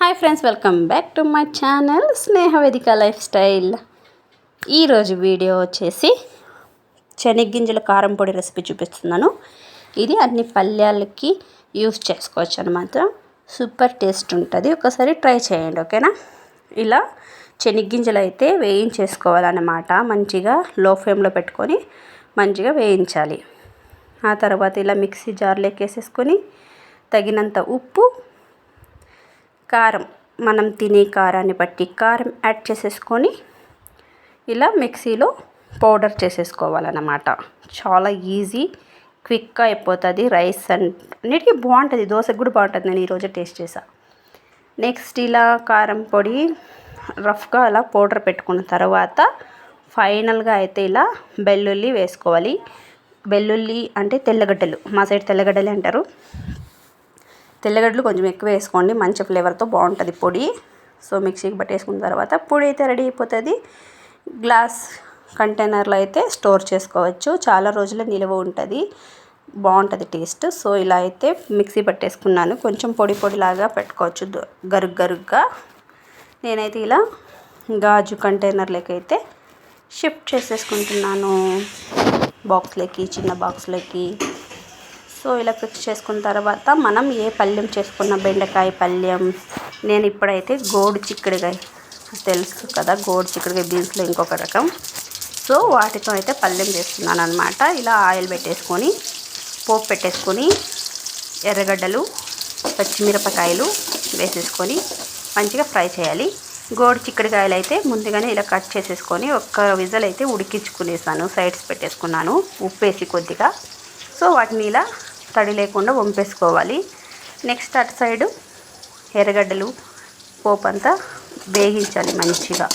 Hi friends welcome back to my channel Sneha Vedika lifestyle ఈరోజు video వచ్చేసి శనగ్గింజల కారం పొడి రెసిపీ చూపిస్తున్నాను. ఇది అన్ని పల్లెలకి యూస్ చేసుకోవచ్చు అనమాట సూపర్ టేస్ట్ ఉంటుంది. ఒకసారి ట్రై చేయండి ఓకేనా ఇలా శనగ్గింజలు అయితే వేయించేసుకోవాలన్నమాట. మంచిగా లో ఫ్లేమ్లో పెట్టుకొని మంచిగా వేయించాలి. ఆ తర్వాత ఇలా మిక్సీ జార్లోకి వేసేసుకొని తగినంత ఉప్పు కారం. మనం తినే కారాన్ని బట్టి కారం యాడ్ చేసేసుకొని ఇలా మిక్సీలో పౌడర్ చేసేసుకోవాలన్నమాట. చాలా ఈజీ క్విక్గా అయిపోతుంది. రైస్ అన్నిటికీ బాగుంటుంది. దోశకు కూడా బాగుంటుంది. నేను ఈరోజు టేస్ట్ చేసా నెక్స్ట్ ఇలా కారం పొడి రఫ్గా అలా పౌడర్ పెట్టుకున్న తర్వాత ఫైనల్గా అయితే ఇలా వెల్లుల్లి వేసుకోవాలి. వెల్లుల్లి అంటే తెల్లగడ్డలు. మా సైడ్ తెల్లగడ్డలే అంటారు. తెల్లగడ్డలు కొంచెం ఎక్కువ వేసుకోండి. మంచి ఫ్లేవర్తో బాగుంటుంది పొడి. సో మిక్సీకి పట్టేసుకున్న తర్వాత పొడి అయితే రెడీ అయిపోతుంది. గ్లాస్ కంటైనర్లో అయితే స్టోర్ చేసుకోవచ్చు. చాలా రోజుల నిలువ ఉంటుంది. బాగుంటుంది టేస్ట్. సో ఇలా అయితే మిక్సీ పట్టేసుకున్నాను. కొంచెం పొడి పొడిలాగా పెట్టుకోవచ్చు. గరుగ్ గరుగ్గా. నేనైతే ఇలా గాజు కంటైనర్లోకి అయితే షిఫ్ట్ చేసేసుకుంటున్నాను. బాక్స్లోకి చిన్న బాక్స్లోకి. సో ఇలా ఫిక్స్ చేసుకున్న తర్వాత మనం ఏ పళ్ళెం చేసుకున్న బెండకాయ పళ్ళెం? నేను ఇప్పుడైతే గోడు చిక్కుడుకాయ తెలుసు కదా గోడు చిక్కుడుకాయ బీన్స్లో ఇంకొక రకం. సో వాటితో అయితే పళ్ళెం చేస్తున్నాను అనమాట ఇలా ఆయిల్ పెట్టేసుకొని పోపు పెట్టేసుకొని ఎర్రగడ్డలు పచ్చిమిరపకాయలు వేసేసుకొని మంచిగా ఫ్రై చేయాలి. గోడు చిక్కుడుకాయలు అయితే ముందుగానే ఇలా కట్ చేసేసుకొని ఒక్క విజల్ అయితే ఉడికించుకునేసాను. సైడ్స్ పెట్టేసుకున్నాను. ఉప్పు వేసి కొద్దిగా. సో వాటిని ఇలా తడి లేకుండా వంపేసుకోవాలి. నెక్స్ట్ అటు సైడు ఎర్రగడ్డలు పోపు అంతా వేగించాలి మంచిగా.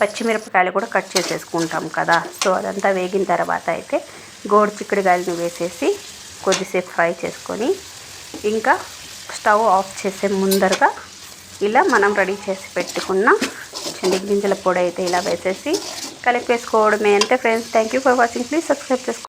పచ్చిమిరపకాయలు కూడా కట్ చేసేసుకుంటాం కదా. సో అదంతా వేగిన తర్వాత అయితే గోడు చిక్కుడుకాయలను వేసేసి కొద్దిసేపు ఫ్రై చేసుకొని ఇంకా స్టవ్ ఆఫ్ చేసే ముందరగా ఇలా మనం రెడీ చేసి పెట్టుకున్న గింజల పొడి అయితే ఇలా వేసేసి కలిపేసుకోవడమే. అంటే friends thank you for watching. Please subscribe చేసుకోండి